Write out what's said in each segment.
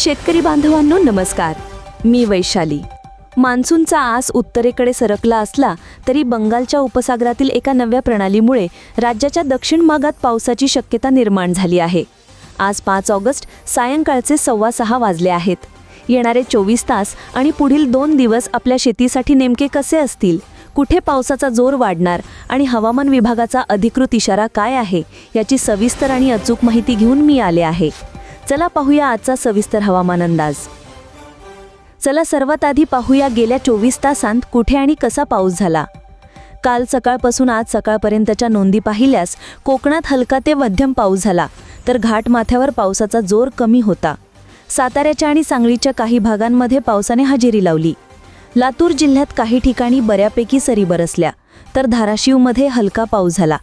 शेतकरी बांधवांनो नमस्कार. मी वैशाली. मान्सूनचा आस उत्तरेकडे सरकला असला तरी बंगालच्या उपसागरातील एका नव्या प्रणालीमुळे राज्याच्या दक्षिण भागात पावसाची शक्यता निर्माण झाली आहे. आज पाच ऑगस्ट सायंकाळचे सव्वा सहा वाजले आहेत. येणारे चोवीस तास आणि पुढील दोन दिवस आपल्या शेतीसाठी नेमके कसे असतील? कुठे पावसाचा जोर वाढणार आणि हवामान विभागाचा अधिकृत इशारा काय आहे? याची सविस्तर आणि अचूक माहिती घेऊन मी आले आहे. चला पाहूया आजचा सविस्तर हवामान अंदाज. चला सर्वात आधी पाहूया गेल्या चोवीस तासांत कुठे आणि कसा पाऊस झाला. काल सकाळपासून आज सकाळपर्यंतच्या नोंदी पाहिल्यास कोकणात हलका ते मध्यम पाऊस झाला तर घाटमाथ्यावर पावसाचा जोर कमी होता. साताऱ्याच्या आणि सांगलीच्या काही भागांमध्ये पावसाने हजेरी लावली. लातूर जिल्ह्यात काही ठिकाणी बऱ्यापैकी सरी बरसल्या तर धाराशिवमध्ये हलका पाऊस झाला.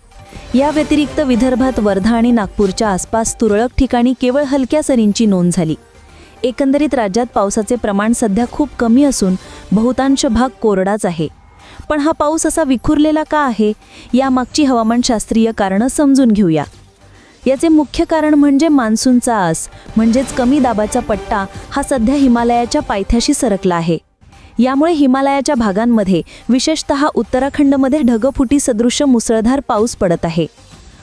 या व्यतिरिक्त विदर्भात वर्धा आणि नागपूरच्या आसपास तुरळक ठिकाणी केवळ हलक्या सरींची नोंद झाली. एकंदरीत राज्यात पावसाचे प्रमाण सध्या खूप कमी असून बहुतांश भाग कोरडाच आहे. पण हा पाऊस असा विखुरलेला का आहे यामागची हवामानशास्त्रीय कारणं समजून घेऊया. याचे मुख्य कारण म्हणजे मान्सूनचा आस म्हणजेच कमी दाबाचा पट्टा हा सध्या हिमालयाच्या पायथ्याशी सरकला आहे. यामुळे हिमालयाच्या भागांमध्ये विशेषत उत्तराखंडमध्ये ढगफुटी सदृश्य मुसळधार पाऊस पडत आहे.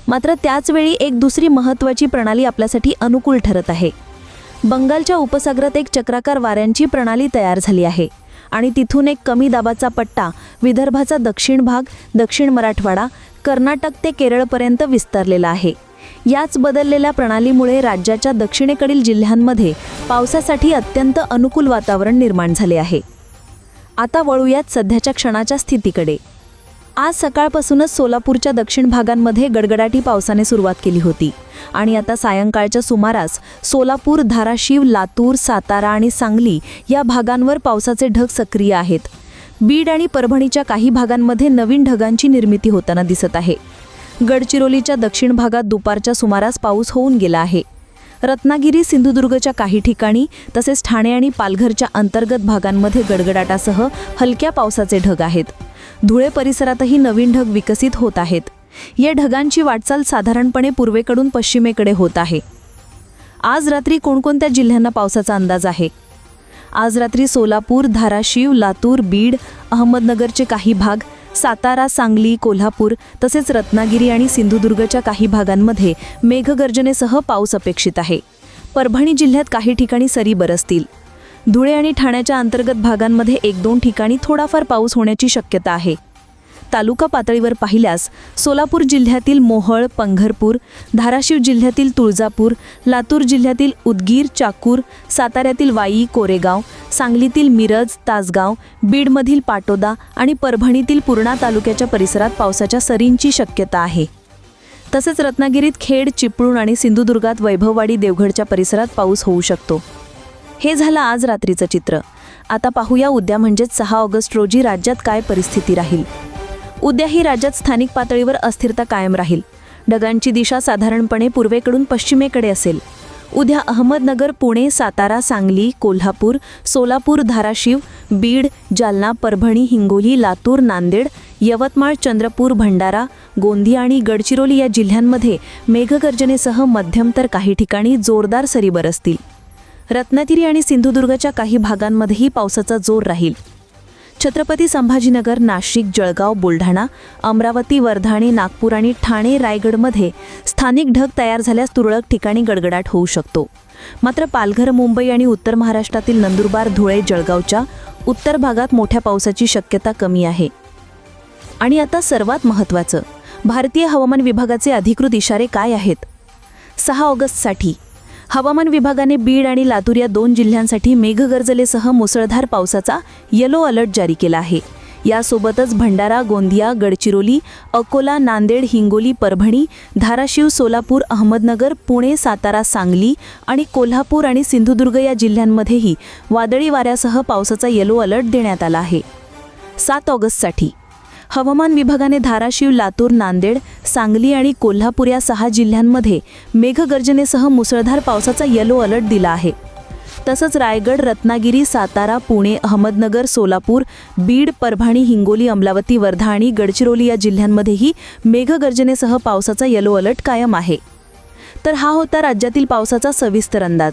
मात्र त्याचवेळी एक दुसरी महत्त्वाची प्रणाली आपल्यासाठी अनुकूल ठरत आहे. बंगालच्या उपसागरात एक चक्राकार वाऱ्यांची प्रणाली तयार झाली आहे आणि तिथून एक कमी दाबाचा पट्टा विदर्भाचा दक्षिण भाग दक्षिण मराठवाडा कर्नाटक ते केरळपर्यंत विस्तारलेला आहे. याच बदललेल्या प्रणालीमुळे राज्याच्या दक्षिणेकडील जिल्ह्यांमध्ये पावसासाठी अत्यंत अनुकूल वातावरण निर्माण झाले आहे. आता वळूयात सध्याच्या क्षणाच्या स्थितीकडे. आज सकाळपासूनच सोलापूरच्या दक्षिण भागांमध्ये गडगडाटी पावसाने सुरुवात केली होती. आणि आता सायंकाळच्या सुमारास सोलापूर धाराशिव लातूर सातारा आणि सांगली या भागांवर पावसाचे ढग सक्रिय आहेत. बीड आणि परभणीच्या काही भागांमध्ये नवीन ढगांची निर्मिती होताना दिसत आहे. गडचिरोलीच्या दक्षिण भागात दुपारच्या सुमारास पाऊस होऊन गेला आहे. रत्नागिरी सिंधुदुर्गच्या काही ठिकाणी तसेच ठाणे आणि पालघरच्या अंतर्गत भागांमध्ये गडगडाटासह हलक्या पावसाचे ढग आहेत. धुळे परिसरातही नवीन ढग विकसित होत आहेत. या ढगांची वाटचाल साधारणपणे पूर्वेकडून पश्चिमेकडे होत आहे. आज रात्री कोणकोणत्या जिल्ह्यांना पावसाचा अंदाज आहे? आज रात्री सोलापूर धाराशिव लातूर बीड अहमदनगरचे काही भाग सातारा सांगली कोल्हापूर तसेच रत्नागिरी आणि सिंधुदुर्गच्या काही भागांमध्ये मेघगर्जनेसह पाऊस अपेक्षित आहे. परभणी जिल्ह्यात काही ठिकाणी सरी बरसतील. धुळे आणि ठाण्याच्या अंतर्गत भागांमध्ये एक दोन ठिकाणी थोडाफार पाऊस होण्याची शक्यता आहे. तालुका पातळीवर पाहिल्यास सोलापूर जिल्ह्यातील मोहळ पंघरपूर धाराशिव जिल्ह्यातील तुळजापूर लातूर जिल्ह्यातील उदगीर चाकूर साताऱ्यातील वाई कोरेगाव सांगलीतील मिरज तासगाव बीडमधील पाटोदा आणि परभणीतील पूर्णा तालुक्याच्या परिसरात पावसाच्या सरींची शक्यता आहे. तसेच रत्नागिरीत खेड चिपळूण आणि सिंधुदुर्गात वैभववाडी देवगडच्या परिसरात पाऊस होऊ शकतो. हे झालं आज रात्रीचं चित्र. आता पाहूया उद्या म्हणजेच सहा ऑगस्ट रोजी राज्यात काय परिस्थिती राहील. उद्याही राज्यात स्थानिक पातळीवर अस्थिरता कायम राहील. ढगांची दिशा साधारणपणे पूर्वेकडून पश्चिमेकडे असेल. उद्या अहमदनगर पुणे सातारा सांगली कोल्हापूर सोलापूर धाराशिव बीड जालना परभणी हिंगोली लातूर नांदेड यवतमाळ चंद्रपूर भंडारा गोंदिया आणि गडचिरोली या जिल्ह्यांमध्ये मेघगर्जनेसह मध्यम तर काही ठिकाणी जोरदार सरी बरसतील. रत्नागिरी आणि सिंधुदुर्गच्या काही भागांमध्येही पावसाचा जोर राहील. छत्रपती संभाजीनगर नाशिक जळगाव बुलढाणा अमरावती वर्धा आणि नागपूर आणि ठाणे रायगडमध्ये स्थानिक ढग तयार झाल्यास तुरळक ठिकाणी गडगडाट होऊ शकतो. मात्र पालघर मुंबई आणि उत्तर महाराष्ट्रातील नंदुरबार धुळे जळगावच्या उत्तर भागात मोठ्या पावसाची शक्यता कमी आहे. आणि आता सर्वात महत्त्वाचं भारतीय हवामान विभागाचे अधिकृत इशारे काय आहेत? सहा ऑगस्टसाठी हवामान विभागाने बीड आणि लातूर या दोन जिल्ह्यांसाठी मेघगर्जलेसह मुसळधार पावसाचा येलो अलर्ट जारी केला आहे. यासोबतच भंडारा गोंदिया गडचिरोली अकोला नांदेड हिंगोली परभणी धाराशिव सोलापूर अहमदनगर पुणे सातारा सांगली आणि कोल्हापूर आणि सिंधुदुर्ग या जिल्ह्यांमध्येही वादळी वाऱ्यासह पावसाचा येलो अलर्ट देण्यात आला आहे. सात ऑगस्टसाठी हवामान विभागाने धाराशिव लातूर नांदेड सांगली आणि कोल्हापूर या सहा जिल्ह्यांमध्ये मेघगर्जनेसह मुसळधार पावसाचा येलो अलर्ट दिला आहे. तसंच रायगड रत्नागिरी सातारा पुणे अहमदनगर सोलापूर बीड परभणी हिंगोली अमरावती वर्धा आणि गडचिरोली या जिल्ह्यांमध्येही मेघगर्जनेसह पावसाचा येलो अलर्ट कायम आहे. तर हा होता राज्यातील पावसाचा सविस्तर अंदाज.